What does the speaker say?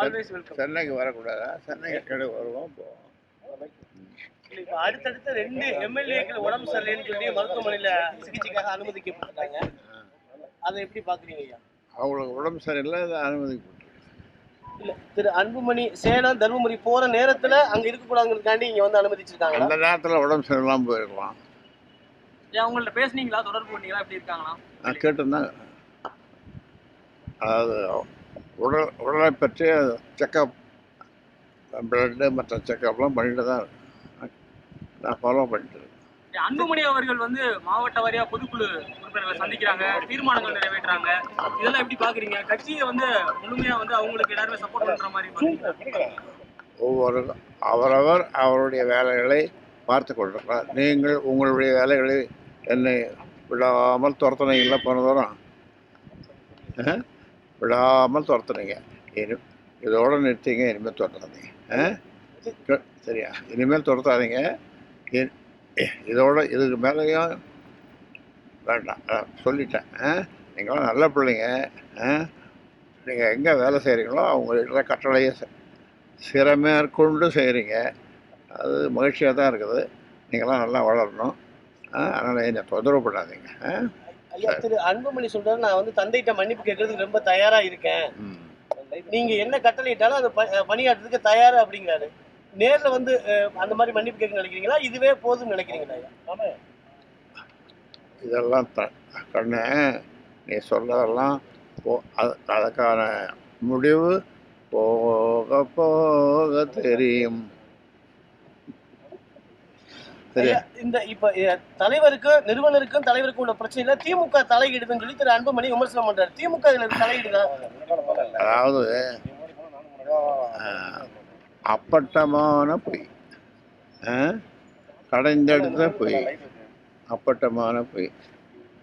Always welcome சென்னைக்கு வரக்கூடாதா? சென்னைக்கு கடை வருவோம் போவோம். இப்போ அடுத்தடுத்து ரெண்டு எம்எல்ஏக்கள் உடம்பு சரியில்லைன்னு சொல்லி மருத்துவமனையில சிகிச்சைக்காக அனுமதிக்கப்பட்டிருக்காங்க. அதை எப்படி பாக்குறீங்க ஐயா? அவங்களுக்கு உடம்பு சரியில்லை அதை அனுமதிக்கப்பட்டு இல்ல திரு அன்புமணி சேலம் தருமபுரி போற நேரத்துல அங்க இருக்கக்கூடாதுங்கிறதுக்காண்டி இங்க வந்து அனுமதிச்சிருக்காங்க அந்த நேரத்தில் உடம்பு சரியில்லாமல் போயிருக்கலாம். ஏன் உங்கள்ட்ட பேசுனீங்களா? தொடர்பு பண்ணீங்களா எப்படி இருக்காங்களா? நான் கேட்டிருந்தேன். அதாவது உடல் உடலை பற்றி செக்கப் பிளட்டு மற்ற செக்கப்லாம் பண்ணிட்டு தான். நான் ஃபாலோ பண்ணிட்டு இருக்கேன். அன்புமணி அவர்கள் வந்து மாவட்ட வாரியா பொதுக்குழு உறுப்பினர்களை சந்திக்கிறாங்க தீர்மானங்கள் நிறைவேற்றுறாங்க இதெல்லாம் எப்படி பாக்குறீங்க கட்சியை வந்து முழுமையா வந்து அவங்களுக்கு எல்லாருமே சப்போர்ட் பண்ற மாதிரி? ஒவ்வொரு அவரவர் அவருடைய வேலைகளை பார்த்து கொண்டிருக்கிறார் நீங்கள் உங்களுடைய வேலைகளை என்னை விடாமல் துரத்துனீங்களா போன தூரம் ஆ? விடாமல் துரத்துனீங்க. இனி இதோட நிறுத்திங்க இனிமேல் துரத்தாதீங்க. ஆ? சரியா? இனிமேல் துரத்தாதீங்க. இதோட இதுக்கு மேலேயும் வேண்டாம். ஆ, சொல்லிட்டேன். ஆ? நீங்களும் நல்ல பிள்ளைங்க. நீங்கள் எங்கே வேலை செய்கிறீங்களோ அவங்க கட்டளையை செ- சிறமேற்கொண்டு செய்கிறீங்க அது மகிழ்ச்சியாக தான் இருக்குது. நீங்களாம் நல்லா வளரணும். அதனால் என்னை தொந்தரவு பண்ணாதீங்க. ஆ? ஐயா திரு அன்புமணி சொல்றாரு நான் வந்து தந்தைகிட்ட மன்னிப்பு கேட்கறதுக்கு ரொம்ப தயாரா இருக்கேன். நீங்க என்ன கட்டளையிட்டாலும் அதை பணியாற்றுறதுக்கு தயாரா அப்படிங்கிறாரு. நேர்ல வந்து அந்த மாதிரி மன்னிப்பு கேட்க நினைக்கிறீங்களா? இதுவே போதும்னு நினைக்கிறீங்களா ஐயா? இதெல்லாம் த கண்ணு நீ சொல்றதெல்லாம் போ அது அதுக்கான முடிவு போக போக தெரியும். இந்த இப்ப தலைவருக்கும் நிறுவனருக்கும் தலைவருக்கும் உள்ள பிரச்சனையில திமுக தலையிடுதுன்னு சொல்லி திரு. அன்புமணி விமர்சனம் பண்றாரு. திமுக இதுல தலையிடுதா? அதாவது அப்பட்டமான பொய். கடைந்தெடுத்த பொய். அப்பட்டமான பொய்.